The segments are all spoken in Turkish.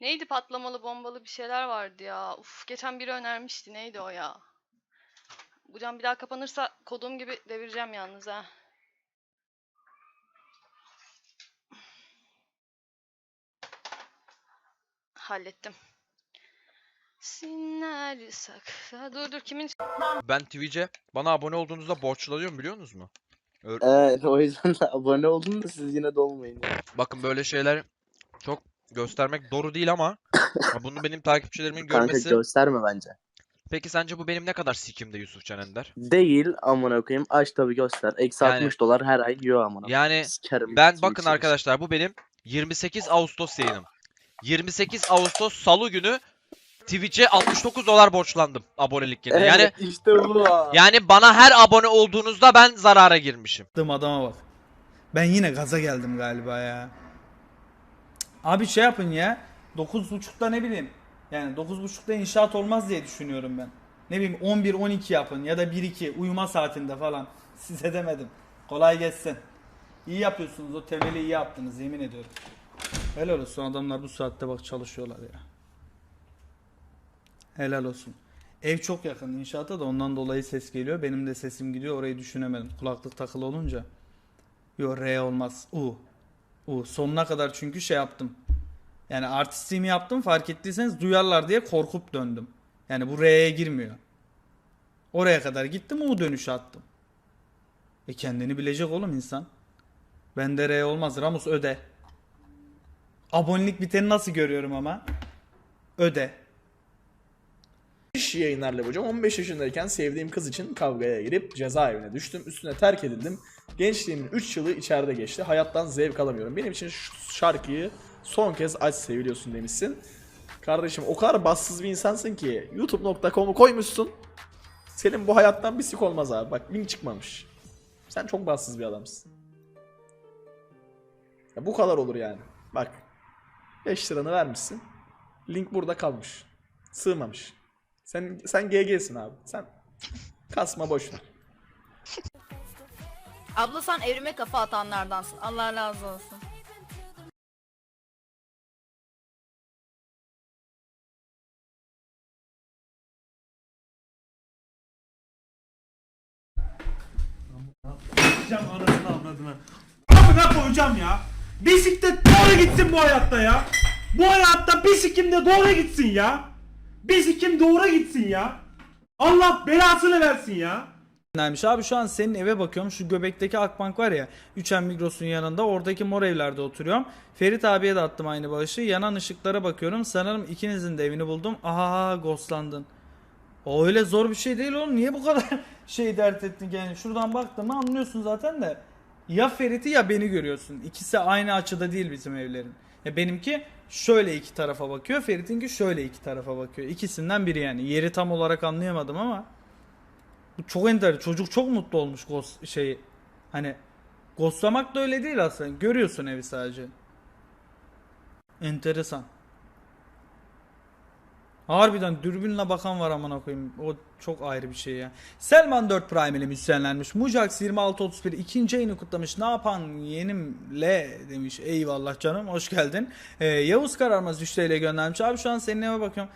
Neydi patlamalı bombalı bir şeyler vardı ya. Uf geçen biri önermişti. Neydi o ya? Bu cam bir daha kapanırsa kodum gibi devireceğim yalnız ha. Hallettim. Sinler sakla. Dur dur kimin Ben Twitch'e bana abone olduğunuzda borçlanıyorum biliyor musunuz mu? Evet o yüzden de abone olun da siz yine de olmayın. ya. Bakın böyle şeyler çok göstermek doğru değil ama bunu benim takipçilerimin Kanka görmesi. gösterme bence. Peki sence bu benim ne kadar sikimde Yusuf Can Ender? Değil amına koyayım. Aç tabii göster. Eksi Yani- 60 dolar her ay yiyor amına. Yani Sikerim ben bakın arkadaşlar bu benim 28 Ağustos yayınım. 28 Ağustos Salı günü Twitch'e 69 dolar borçlandım abonelik yerine. Yani Evet, işte bu. yani bana her abone olduğunuzda ben zarara girmişim. Yaptığım adama bak. Ben yine gaza geldim galiba ya. Abi şey yapın ya. 9.30'da ne bileyim. Yani 9.30'da inşaat olmaz diye düşünüyorum ben. Ne bileyim 11-12 yapın ya da 1-2 uyuma saatinde falan. Size demedim. Kolay gelsin. İyi yapıyorsunuz o temeli iyi yaptınız yemin ediyorum. Helal olsun adamlar bu saatte bak çalışıyorlar ya. Helal olsun. Ev çok yakın inşaata da ondan dolayı ses geliyor. Benim de sesim gidiyor orayı düşünemedim. Kulaklık takılı olunca. Yo R olmaz. U. U. Sonuna kadar çünkü şey yaptım. Yani artistliğimi yaptım fark ettiyseniz duyarlar diye korkup döndüm. Yani bu R'ye girmiyor. Oraya kadar gittim U dönüşü attım. E kendini bilecek oğlum insan. Bende R olmaz. Ramus öde. Abonelik biteni nasıl görüyorum ama? Öde. İş yayınlarla hocam 15 yaşındayken sevdiğim kız için kavgaya girip cezaevine düştüm. Üstüne terk edildim. Gençliğimin 3 yılı içeride geçti. Hayattan zevk alamıyorum. Benim için şu şarkıyı son kez aç seviliyorsun demişsin. Kardeşim o kadar bassız bir insansın ki youtube.com'u koymuşsun. Senin bu hayattan bir sik olmaz abi. Bak link çıkmamış. Sen çok bassız bir adamsın. Ya bu kadar olur yani. Bak. 5 liranı vermişsin. Link burada kalmış. Sığmamış. Sen sen GG'sin abi. Sen kasma boş ver. Abla sen evrime kafa atanlardansın. Allah razı olsun. Koyacağım anasını avradını. Amına koyacağım ya. Bisiklet doğru gitsin bu hayatta ya. Bu hayatta bisikim de doğru gitsin ya. Bisikim doğru gitsin ya. Allah belasını versin ya. Neymiş abi şu an senin eve bakıyorum şu göbekteki Akbank var ya 3M Migros'un yanında oradaki mor evlerde oturuyorum. Ferit abiye de attım aynı bağışı yanan ışıklara bakıyorum sanırım ikinizin de evini buldum. Aha ghostlandın. O öyle zor bir şey değil oğlum niye bu kadar şey dert ettin yani şuradan baktın mı anlıyorsun zaten de. Ya Ferit'i ya beni görüyorsun. İkisi aynı açıda değil bizim evlerin. Ya benimki şöyle iki tarafa bakıyor. Ferit'inki şöyle iki tarafa bakıyor. İkisinden biri yani. Yeri tam olarak anlayamadım ama. Bu çok enter. Çocuk çok mutlu olmuş ghost şeyi. Hani ghostlamak da öyle değil aslında. Görüyorsun evi sadece. Enteresan. Harbiden dürbünle bakan var amına koyayım. O çok ayrı bir şey ya. Selman 4 Prime ile müsyenlenmiş. Mujax 2631 ikinci ayını kutlamış. Ne yapan yeğenim le demiş. Eyvallah canım hoş geldin. Ee, Yavuz Kararmaz 3 TL göndermiş. Abi şu an senin eve bakıyorum.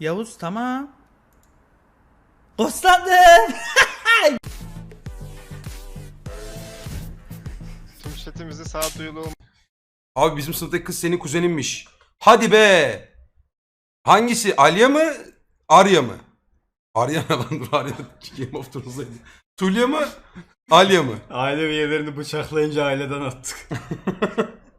Yavuz tamam. Ghostlandım. Tüm chatimizi sağduyulu Abi bizim sınıftaki kız senin kuzeninmiş. Hadi be. Hangisi? Alya mı? Arya mı? Arya ne lan? Dur Arya Game of Thrones'daydı. Tulya mı? Alya mı? Aile üyelerini bıçaklayınca aileden attık.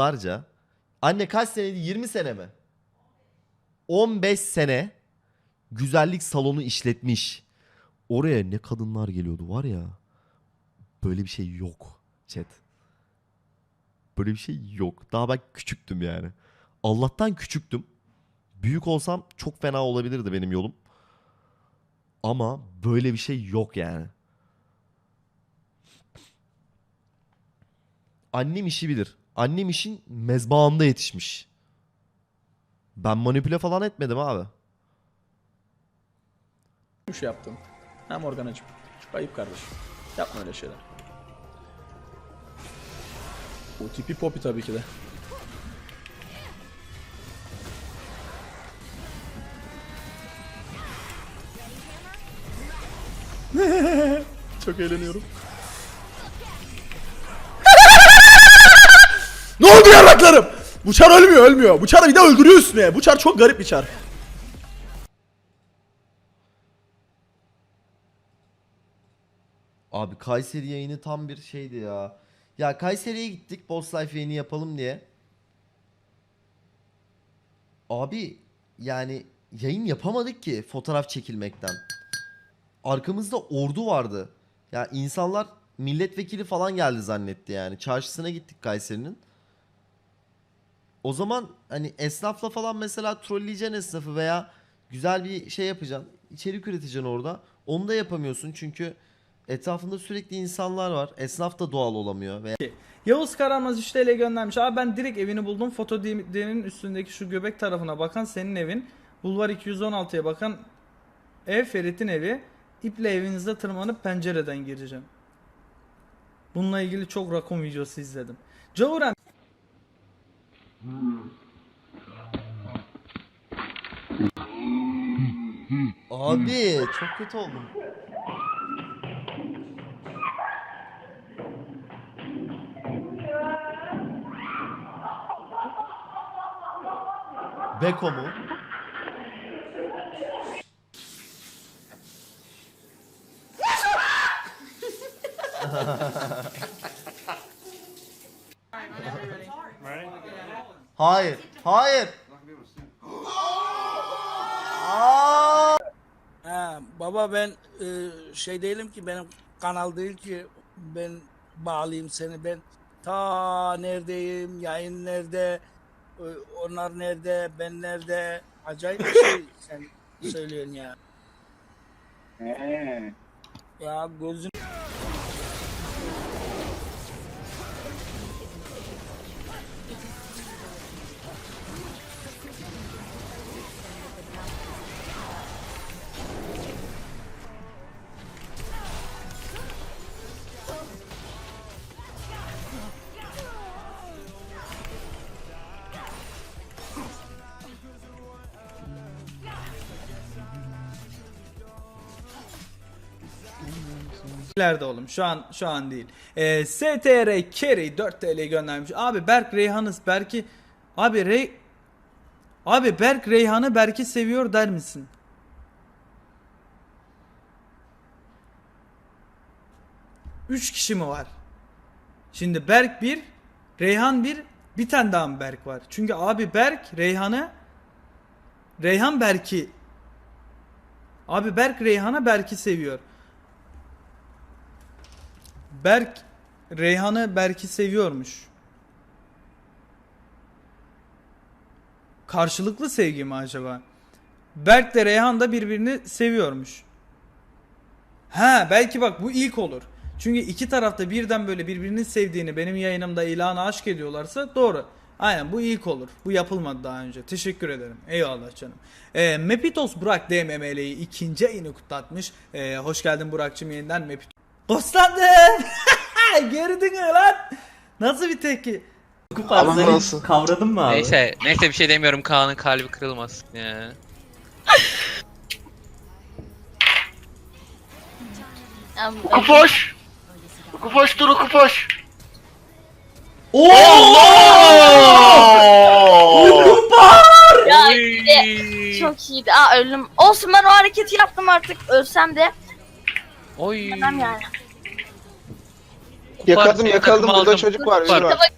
Yıllarca. Anne kaç seneydi? 20 sene mi? 15 sene güzellik salonu işletmiş. Oraya ne kadınlar geliyordu var ya. Böyle bir şey yok chat. Böyle bir şey yok. Daha ben küçüktüm yani. Allah'tan küçüktüm. Büyük olsam çok fena olabilirdi benim yolum. Ama böyle bir şey yok yani. Annem işi bilir. Annem işin mezbaağında yetişmiş. Ben manipüle falan etmedim abi. Şey yaptım. Ha Morganacığım. Ayıp kardeşim. Yapma öyle şeyler. O tipi popi tabii ki de. Çok eğleniyorum. Yarraklarım? Bu çar ölmüyor ölmüyor. Bu bir de öldürüyor üstüne. Bu çar çok garip bir. Abi Kayseri yayını tam bir şeydi ya. Ya Kayseri'ye gittik Boss Life yayını yapalım diye. Abi yani yayın yapamadık ki fotoğraf çekilmekten. Arkamızda ordu vardı. Ya insanlar milletvekili falan geldi zannetti yani. Çarşısına gittik Kayseri'nin. O zaman hani esnafla falan mesela trolleyeceksin esnafı veya güzel bir şey yapacaksın. içerik üreteceksin orada. Onu da yapamıyorsun çünkü etrafında sürekli insanlar var. Esnaf da doğal olamıyor veya Yavuz Karanmaz 3 TL göndermiş. Abi ben direkt evini buldum. Foto DM'nin üstündeki şu göbek tarafına bakan senin evin. Bulvar 216'ya bakan ev Ferit'in evi. İple evinizde tırmanıp pencereden gireceğim. Bununla ilgili çok rakun videosu izledim. Cavurem Abi çok kötü oldum. Beko mu? Hayır, hayır. Aa! Ha, baba ben e, şey değilim ki benim kanal değil ki ben bağlayayım seni ben ta neredeyim yayın nerede e, onlar nerede ben nerede acayip bir şey sen söylüyorsun ya. Ya gözün ileride oğlum. Şu an şu an değil. Ee, STR Carry 4 TL göndermiş. Abi Berk Reyhan'ız. Berk'i Abi Rey Abi Berk Reyhan'ı Berk'i seviyor der misin? Üç kişi mi var? Şimdi Berk bir, Reyhan bir, bir tane daha mı Berk var? Çünkü abi Berk Reyhan'ı Reyhan Berk'i Abi Berk Reyhan'ı Berk'i seviyor. Berk Reyhan'ı Berk'i seviyormuş. Karşılıklı sevgi mi acaba? Berk de Reyhan da birbirini seviyormuş. Ha belki bak bu ilk olur. Çünkü iki tarafta birden böyle birbirini sevdiğini benim yayınımda ilanı aşk ediyorlarsa doğru. Aynen bu ilk olur. Bu yapılmadı daha önce. Teşekkür ederim. Eyvallah canım. Ee, Mepitos Burak DMML'yi ikinci ayını kutlatmış. Ee, hoş geldin Burak'cığım yeniden Mepitos. Koslandım. Gördün mü lan? Nasıl bir tepki? Kavradın mı abi? Neyse, neyse bir şey demiyorum Kaan'ın kalbi kırılmasın ya. Kupoş! Kupoş dur kupoş! Ya işte çok iyiydi. Aa öldüm. Olsun ben o hareketi yaptım artık. Ölsem de Oy. demem yani. Yakaladım yakaladım burada çocuk var biri var.